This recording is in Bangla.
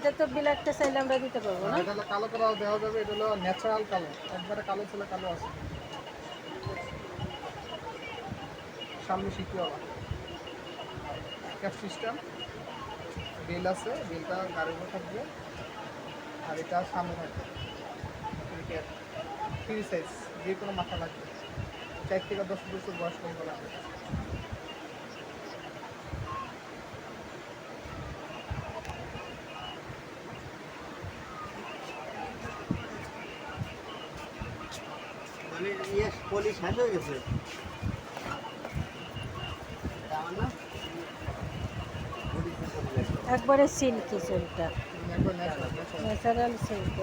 এটা তো বিলাকটা চাইলে আমরা দিতে পারব, না? এটা কালো করাও দেওয়া যাবে, এটা হলো ন্যাচারাল কালো একবারে কালো ছিল, কালো আছে। সামনে শিকিওয়ালা ক্যাপ সিস্টেম বেল আছে, বেলটা গাড়ির উপর থাকবে, আর এটা সামনে থাকবে। ফ্রি সাইজ যে কোনো মাথা লাগবে। চার থেকে দশ বছর বয়স লাগবে পলি শেষ হয়ে। একবারে সিল্কি চুলটা ন্যাচারাল সিল্ক